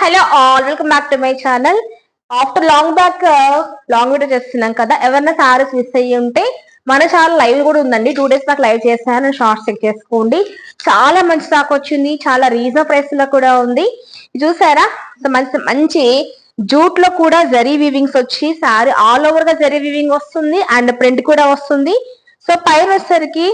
Hello all welcome back to my channel after long back long video చేస్తున్నాం కదా ఎవరైనా saris miss అయ్యి ఉంటే మన ఛానల్ లైవ్ కూడా ఉందండి. టూ డేస్ బ్యాక్ లైవ్ చేశాను షార్ట్స్ చెక్ చేసుకోండి. చాలా మంచి స్టాక్ వచ్చింది చాలా రీజనబుల్ ప్రైస్లో కూడా ఉంది. చూసారా? మంచి మంచి జూట్లో కూడా జరీ వీవింగ్స్ వచ్చి సారీ ఆల్ ఓవర్గా జరీ వీవింగ్ వస్తుంది అండ్ ప్రింట్ కూడా వస్తుంది. సో పైన వచ్చేసరికి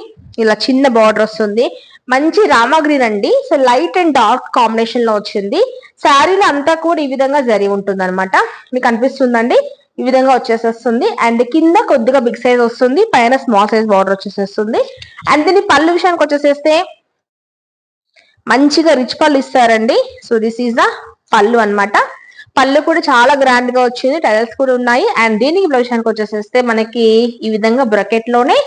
ఇలా చిన్న బార్డర్ వస్తుంది. మంచి రామా గ్రీన్ అండి. సో లైట్ అండ్ డార్క్ కాంబినేషన్లో వచ్చింది. శారీలో అంతా కూడా ఈ విధంగా జరి ఉంటుంది అనమాట మీకు అనిపిస్తుందండి? ఈ విధంగా వచ్చేసేస్తుంది. అండ్ కింద కొద్దిగా బిగ్ సైజ్ వస్తుంది. పైన స్మాల్ సైజ్ బార్డర్ వచ్చేసేస్తుంది. అండ్ దీని పళ్ళు విషయానికి వచ్చేసేస్తే మంచిగా రిచ్ పళ్ళు ఇస్తారండి. సో దిస్ ఈజ్ ద పళ్ళు అన్నమాట. పళ్ళు కూడా చాలా గ్రాండ్గా వచ్చింది. టైల్స్ కూడా ఉన్నాయి. అండ్ దీనికి విషయానికి వచ్చేసేస్తే మనకి ఈ విధంగా బ్రకెట్లోనే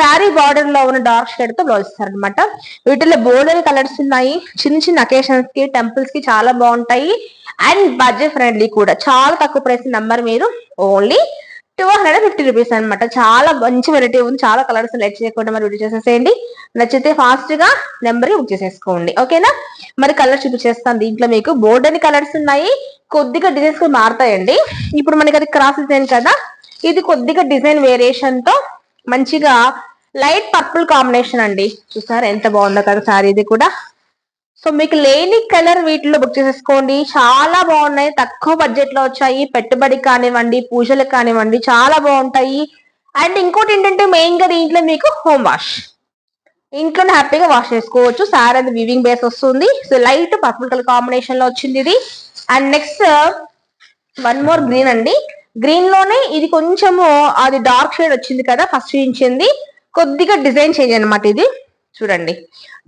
శారీ బార్డర్లో ఉన్న డార్క్ షేడ్తో బ్లౌజ్ ఇస్తారనమాట వీటిలో బోల్డెన్ కలర్స్ ఉన్నాయి. చిన్న చిన్న అకేషన్స్కి టెంపుల్స్కి చాలా బాగుంటాయి. అండ్ బడ్జెట్ ఫ్రెండ్లీ కూడా. చాలా తక్కువ ప్రైస్ నెంబర్ మీరు only two hundred fifty rupees అనమాట చాలా మంచి వెరైటీ ఉంది. చాలా కలర్స్ లైట్ చేయకుండా మరి వీడియో చేసేసేయండి. నచ్చితే ఫాస్ట్గా నెంబర్ బుక్ చేసేసుకోండి. ఓకేనా మరి కలర్ చూపించేస్తాను. దీంట్లో మీకు బోర్డర్ కలర్స్ ఉన్నాయి. కొద్దిగా డిజైన్స్ కూడా మారుతాయండి. ఇప్పుడు మనకి అది క్రాస్ డిజైన్ కదా? ఇది కొద్దిగా డిజైన్ వేరియేషన్తో మంచిగా లైట్ పర్పుల్ కాంబినేషన్ అండి. చూసారు ఎంత బాగుందో కదా సారీ ఇది కూడా. సో మీకు లేని కలర్ వీటిలో బుక్ చేసేసుకోండి. చాలా బాగున్నాయి. తక్కువ బడ్జెట్లో వచ్చాయి. పెట్టుబడి కానివ్వండి పూజలకు కానివ్వండి చాలా బాగుంటాయి. అండ్ ఇంకోటి ఏంటంటే మెయిన్గా దీంట్లో మీకు హోమ్ వాష్. ఇంట్లోనే హ్యాపీగా వాష్ చేసుకోవచ్చు. సార్ అది వివింగ్ బేస్ వస్తుంది. సో లైట్ పర్పుల్ కలర్ కాంబినేషన్లో వచ్చింది ఇది. And next one more green అండి. గ్రీన్లోనే ఇది కొంచెము అది డార్క్ షేడ్ వచ్చింది కదా ఫస్ట్ చూపించింది. కొద్దిగా డిజైన్ చేంజ్ అనమాట ఇది. చూడండి.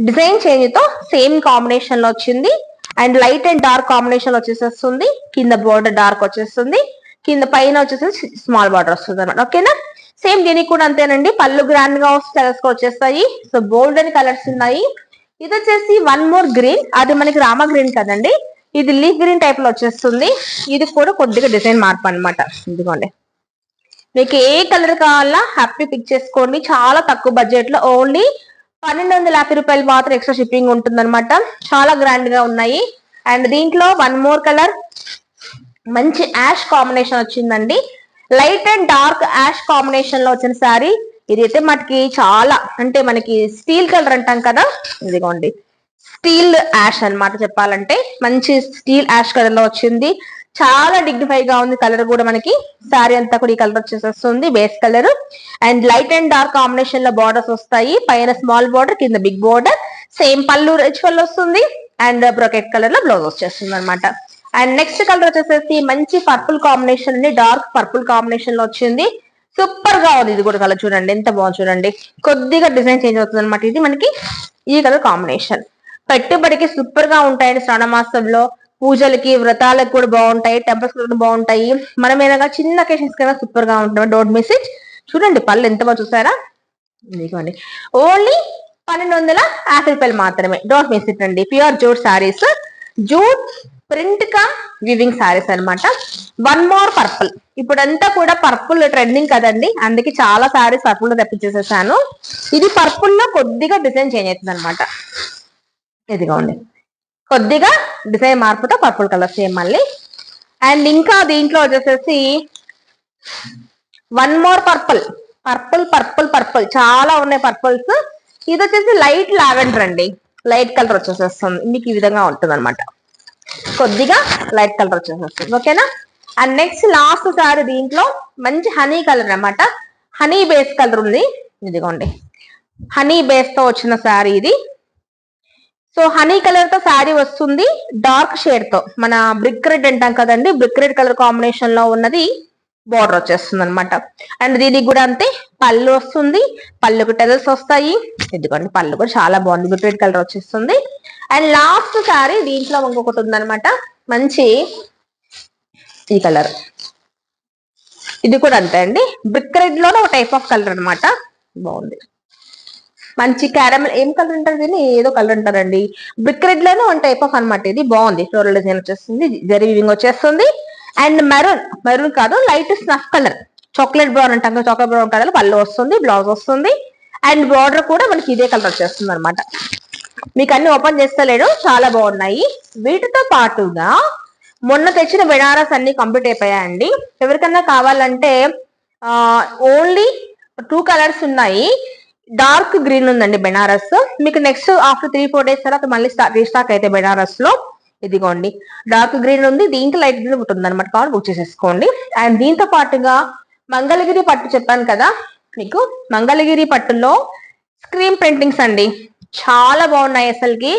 డిజైన్ చేంజ్తో సేమ్ కాంబినేషన్లో వచ్చింది. And light and dark combination వచ్చేసేస్తుంది. కింద బోర్డర్ డార్క్ వచ్చేస్తుంది. కింద పైన వచ్చేసి స్మాల్ బార్డర్ వస్తుంది అనమాట ఓకేనా సేమ్ దీనికి కూడా అంతేనండి. పళ్ళు గ్రాండ్గా కలర్స్ వచ్చేస్తాయి. సో బోల్డ్ అని కలర్స్ ఉన్నాయి. ఇది వచ్చేసి వన్ మోర్ గ్రీన్ అది మనకి రామ గ్రీన్ కదండి. ఇది లీక్ గ్రీన్ టైప్లో వచ్చేస్తుంది. ఇది కూడా కొద్దిగా డిజైన్ మార్పు అనమాట ఇదిగోండి. మీకు ఏ కలర్ కావాలా హ్యాపీ పిక్ చేసుకోండి. చాలా తక్కువ బడ్జెట్లో ఓన్లీ పన్నెండు వందల యాభై రూపాయలు మాత్రం ఎక్స్ట్రా షిప్పింగ్ ఉంటుందన్నమాట. చాలా గ్రాండ్గా ఉన్నాయి. అండ్ దీంట్లో వన్ మోర్ కలర్ మంచి యాష్ కాంబినేషన్ వచ్చిందండి. లైట్ అండ్ డార్క్ యాష్ కాంబినేషన్లో వచ్చిన శారీ ఇది అయితే మనకి చాలా అంటే మనకి స్టీల్ కలర్ అంటాం కదా. ఇదిగోండి. స్టీల్ యాష్ అన్నమాట చెప్పాలంటే. మంచి స్టీల్ యాష్ కలర్లో వచ్చింది. చాలా డిగ్నిఫై గా ఉంది కలర్ కూడా మనకి. సారీ అంతా కూడా ఈ colour వచ్చేసేస్తుంది base colour and light and dark కాంబినేషన్లో బార్డర్స్ వస్తాయి. పైన స్మాల్ బార్డర్ కింద బిగ్ బార్డర్ సేమ్ పళ్ళు రిచువల్ వస్తుంది. అండ్ బ్రొకెట్ కలర్లో బ్లౌజ్ వచ్చేస్తుంది అనమాట అండ్ నెక్స్ట్ కలర్ వచ్చేసేసి మంచి పర్పుల్ కాంబినేషన్ అండి. డార్క్ పర్పుల్ కాంబినేషన్లో వచ్చింది. సూపర్గా ఉంది. ఇది కూడా కలర్ చూడండి. ఎంత బాగుంది చూడండి. కొద్దిగా డిజైన్ చేంజ్ అవుతుంది అనమాట ఇది మనకి ఈ కలర్ కాంబినేషన్ పెట్టుబడికి సూపర్గా ఉంటాయండి శ్రవణ మాసంలో పూజలకి వ్రతాలకు కూడా బాగుంటాయి టెంపుల్స్ కూడా బాగుంటాయి. మనం ఏదైనా చిన్న అకేషన్స్ కన్నా సూపర్గా ఉంటాం డోంట్ మిస్ ఇట్ చూడండి పళ్ళు ఎంత బాగా చూసారా? ఇదిగోండి ఓన్లీ పన్నెండు వందల ఆపిల్ పళ్ళు మాత్రమే. డోంట్ మిస్ ఇట్ అండి. Pure jute sarees jute print కా వివింగ్ సారీస్ అన్నమాట. వన్ మోర్ పర్పుల్ ఇప్పుడంతా కూడా పర్పుల్ ట్రెండింగ్ కదండి. అందుకే చాలా సారీస్ పర్పుల్లో తెప్పించేసేసాను. ఇది పర్పుల్లో కొద్దిగా డిజైన్ చేంజ్ అవుతుంది అనమాట ఇదిగోండి కొద్దిగా డిజైన్ మార్పుతో పర్పుల్ కలర్ సేమ్ మళ్ళీ. అండ్ ఇంకా దీంట్లో వచ్చేసేసి one more purple. Purple purple purple. చాలా ఉన్నాయి పర్పుల్స్. ఇది వచ్చేసి లైట్ లావెండర్ అండి. లైట్ కలర్ వచ్చేసేస్తుంది. మీకు ఈ విధంగా ఉంటుంది అనమాట కొద్దిగా లైట్ కలర్ వచ్చేసేస్తుంది. ఓకేనా? అండ్ నెక్స్ట్ లాస్ట్ సారీ దీంట్లో మంచి హనీ కలర్ అనమాట హనీ బేస్ కలర్ ఉంది. ఇదిగోండి. హనీ బేస్తో వచ్చిన సారీ ఇది. సో హనీ కలర్తో శారీ వస్తుంది డార్క్ షేడ్తో. మన బ్రిక్ రెడ్ అంటాం కదండి బ్రిక్ రెడ్ కలర్ కాంబినేషన్లో ఉన్నది బార్డర్ వచ్చేస్తుంది అనమాట అండ్ దీనికి కూడా అంతే పళ్ళు వస్తుంది పళ్ళుకు టెరల్స్ వస్తాయి. ఇదిగోండి పళ్ళు కూడా చాలా బాగుంది బ్రిక్ రెడ్ కలర్ వచ్చేస్తుంది. అండ్ లాస్ట్ శారీ దీంట్లో ఇంకొకటి ఉందన్నమాట మంచి ఈ కలర్. ఇది కూడా అంతే అండి బ్రిక్ రెడ్లోనే ఒక టైప్ ఆఫ్ కలర్ అన్నమాట. బాగుంది. మంచి క్యారమల్ ఏం కలర్ అంటారు దీన్ని ఏదో కలర్ అంటారండి బ్రిక్ రెడ్లోనే వన్ టైప్ ఆఫ్ అన్నమాట ఇది. బాగుంది. ఫ్లోరల్ డిజైన్ వచ్చేస్తుంది. జరీ వివింగ్ వచ్చేస్తుంది. అండ్ మెరూన్ మెరూన్ కాదు light snuff colour chocolate brown అంటాం కదా చాక్లెట్ బ్రౌన్ కలర్ పళ్ళు వస్తుంది బ్లౌజ్ వస్తుంది. అండ్ బార్డర్ కూడా మనకి ఇదే కలర్ వచ్చేస్తుంది అనమాట మీకు అన్ని ఓపెన్ చేస్తలేడు చాలా బాగున్నాయి. వీటితో పాటుగా మొన్న తెచ్చిన బెనారస్ అన్ని కంప్లీట్ అయిపోయాయండి. ఎవరికన్నా కావాలంటే ఓన్లీ టూ కలర్స్ ఉన్నాయి. డార్క్ గ్రీన్ ఉందండి బెనారస్. మీకు next after three four days తర్వాత మళ్ళీ రీస్టాక్ అయితే బెనారస్లో ఇదిగోండి. డార్క్ గ్రీన్ ఉంది దీంట్లో లైట్ గ్రీన్ ఉంటుంది అనమాట కాబట్టి బుక్ చేసేసుకోండి. అండ్ దీంతో పాటుగా మంగళగిరి పట్టు చెప్పాను కదా మీకు. మంగళగిరి పట్టులో స్క్రీన్ ప్రింటింగ్స్ అండి. చాలా బాగున్నాయి అసలుకి.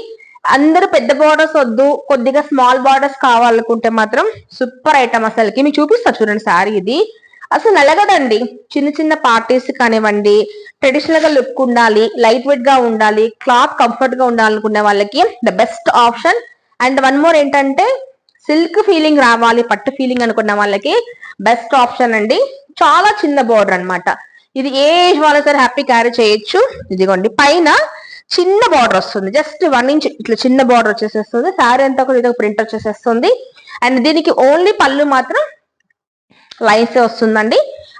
అందరూ పెద్ద బార్డర్స్ వద్దు కొద్దిగా స్మాల్ బార్డర్స్ కావాలనుకుంటే మాత్రం సూపర్ ఐటమ్ అసలుకి. మీకు చూపిస్తా చూడండి సారీ ఇది. అసలు నలగదండి. చిన్న చిన్న పార్టీస్ కానివ్వండి ట్రెడిషనల్గా లుక్ ఉండాలి లైట్ వెయిట్గా ఉండాలి క్లాత్ కంఫర్ట్గా ఉండాలనుకునే వాళ్ళకి the best option and one more ఏంటంటే సిల్క్ ఫీలింగ్ రావాలి పట్టు ఫీలింగ్ అనుకున్న వాళ్ళకి బెస్ట్ ఆప్షన్ అండి. చాలా చిన్న బోర్డర్ అనమాట ఇది ఏ ఏజ్ వాళ్ళు సరే హ్యాపీ క్యారీ చేయొచ్చు. ఇదిగోండి పైన చిన్న బార్డర్ వస్తుంది. జస్ట్ వన్ ఇంచ్ ఇట్లా చిన్న బార్డర్ వచ్చేసేస్తుంది. శారీ అంతా కూడా ఇది ప్రింట్ వచ్చేసేస్తుంది. అండ్ దీనికి ఓన్లీ పళ్ళు మాత్రం లైన్స్ వస్తుందండి?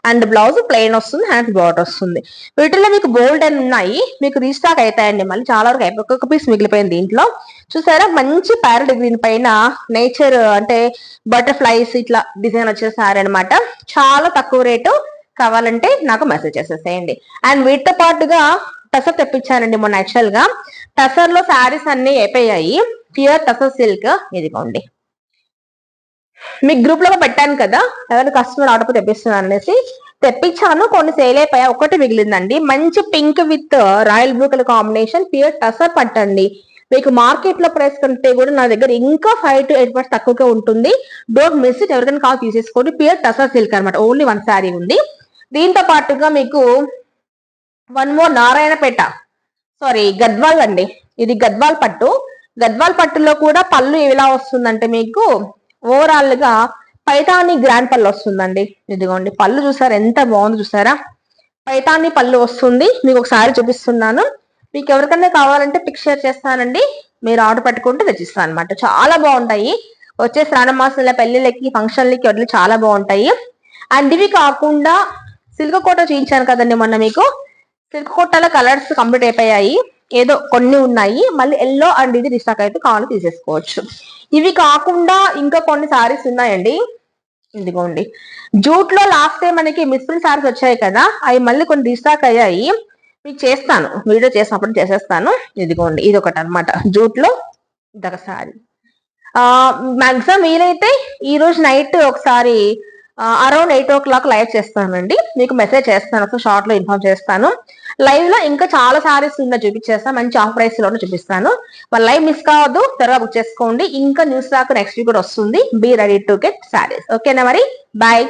అండ్ బ్లౌజ్ ప్లెయిన్ వస్తుంది హ్యాండ్స్ బార్డర్ వస్తుంది. వీటిలో మీకు బోల్డ్ అని ఉన్నాయి మీకు రీస్టాక్ అవుతాయండి మళ్ళీ చాలా వరకు అయిపోయి ఒక్కొక్క పీస్ మిగిలిపోయింది దీంట్లో. చూసారా? మంచి ప్యారెట్ గ్రీన్ పైన నేచర్ అంటే బటర్ఫ్లైస్ ఇట్లా డిజైన్ వచ్చే సారీ అనమాట చాలా తక్కువ రేటు కావాలంటే నాకు మెసేజ్ చేసేసేయండి. అండ్ వీటితో పాటుగా టసర్ తెప్పించానండి మొన్న యాక్చువల్గా. టసర్లో శారీస్ అన్ని అయిపోయాయి. ప్యూర్ టసర్ సిల్క్ ఇదిగోండి. మీకు గ్రూప్లో పెట్టాను కదా ఎవరైనా కస్టమర్ ఆర్డర్ తెప్పిస్తున్నాను అనేసి తెప్పించాను. కొన్ని సేల్ అయిపోయా ఒకటి మిగిలిందండి. మంచి pink with royal blue colour combination pure tussar పట్టండి మీకు మార్కెట్లో ప్రైస్ కంటే కూడా నా దగ్గర ఇంకా ఫైవ్ టు ఎయిట్ పర్సెంట్ తక్కువగా ఉంటుంది. డోంట్ మిస్ ఇట్ ఎవరికైనా కాల్ తీసేసుకోండి. ప్యూర్ టసర్ సిల్క్ అనమాట ఓన్లీ వన్ శారీ ఉంది. దీంతో పాటుగా మీకు వన్ మోర్ నారాయణపేట. సారీ గద్వాల్ అండి. ఇది గద్వాల్ పట్టు. గద్వాల్ పట్టులో కూడా పళ్ళు ఎలా వస్తుందంటే మీకు ఓవరాల్గా పైతాని గ్రాండ్ పళ్ళు వస్తుందండి. ఇదిగోండి పళ్ళు చూసారా? ఎంత బాగుంది చూసారా? పైతాని పళ్ళు వస్తుంది. మీకు ఒకసారి చూపిస్తున్నాను. మీకు ఎవరికైనా కావాలంటే పిక్ షేర్ చేస్తానండి. మీరు ఆర్డర్ పెట్టుకుంటే తెచ్చిస్తాను అనమాట చాలా బాగుంటాయి. వచ్చే శ్రావణ మాసంలో పెళ్ళిళ్ళకి ఫంక్షన్లకి వడ్లు చాలా బాగుంటాయి. అండ్ ఇవి కాకుండా సిల్క్ కోట చూపించాను కదండి మొన్న మీకు. సిల్క్ కోటలో కలర్స్ కంప్లీట్ అయిపోయాయి. ఏదో కొన్ని ఉన్నాయి. మళ్ళీ ఎల్లో అండ్ ఇది రిస్టాక్ అయితే కావాలి తీసేసుకోవచ్చు. ఇవి కాకుండా ఇంకా కొన్ని సారీస్ ఉన్నాయండి. ఇదిగోండి. జూట్లో లాస్ట్ టైం మనకి మిస్ప్రిల్ సారీస్ వచ్చాయి కదా అవి మళ్ళీ కొన్ని రీస్టాక్ అయ్యాయి. మీకు చేస్తాను. వీడియో చేసినప్పుడు చేసేస్తాను. ఇదిగోండి. ఇది ఒకటి అనమాట జూట్లో ఇదొక సారీ మాక్సిమం వీలైతే ఈ రోజు నైట్ ఒకసారి around eight o'clock live చేస్తానండి. మీకు మెసేజ్ చేస్తాను. ఒక షార్ట్లో ఇన్ఫార్మ్ చేస్తాను. లైవ్లో ఇంకా చాలా సారీస్ ఉందా చూపించేస్తాను మంచి ఆఫ్ ప్రైస్లో చూపిస్తాను. వాళ్ళ లైవ్ మిస్ కావద్దు. త్వరగా బుక్ చేసుకోండి. ఇంకా న్యూస్ రాక నెక్స్ట్ వీక్ కూడా వస్తుంది. Be ready to get sarees ఓకేనా మరి? బాయ్